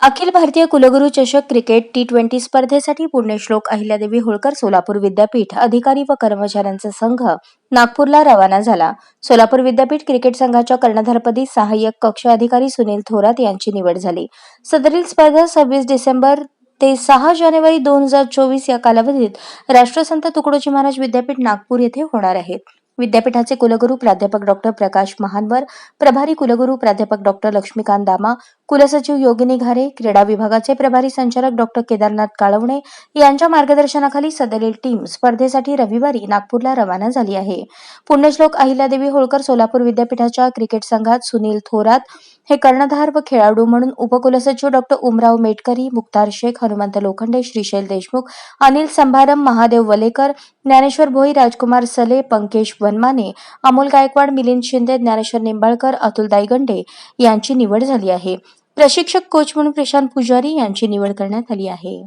अखिल भारतीय कुलगुरू चषक cricket T twenty स्पर्धेसाठी पुण्यश्लोक अहिल्यादेवी होळकर सोलापूर विद्यापीठ अधिकारी व कर्मचाऱ्यांचा संघ नागपूरला रवाना झाला. सोलापूर विद्यापीठ क्रिकेट संघाच्या कर्णधारपदी सहाय्यक कक्ष अधिकारी सुनील थोरात यांची निवड झाली. सदरील स्पर्धा सव्वीस डिसेंबर ते सहा जानेवारी दोन हजार चोवीस या कालावधीत राष्ट्रसंत तुकडोजी महाराज विद्यापीठ नागपूर येथे होणार आहेत. विद्यापीठाचे कुलगुरू प्राध्यापक डॉक्टर प्रकाश महानवर प्रभारी कुलगुरू प्राध्यापक डॉक्टर लक्ष्मीकांत दामा कुलसचिव योगिनी घारे क्रीडा विभागाचे प्रभारी संचालक डॉक्टर केदारनाथ काळवणे यांच्या मार्गदर्शनाखाली सदरील टीम स्पर्धेसाठी रविवारी नागपूरला रवाना झाली आहे. पुण्यश्लोक अहिल्यादेवी होळकर सोलापूर विद्यापीठाच्या क्रिकेट संघात सुनील थोरात हे कर्णधार व खेळाडू म्हणून उपकुलसचिव डॉक्टर उमराव मेटकरी मुक्तार शेख हनुमंत लोखंडे श्रीशैल देशमुख अनिल संभारम महादेव वलेकर ज्ञानेश्वर भोई राजकुमार सले पंकेश वनमाने अमोल गायकवाड मिलिंद शिंदे ज्ञानेश्वर निंबाळकर अतुल दायगंडे यांची निवड झाली आहे. प्रशिक्षक कोच म्हणून प्रशांत पुजारी यांची निवड करण्यात आली आहे.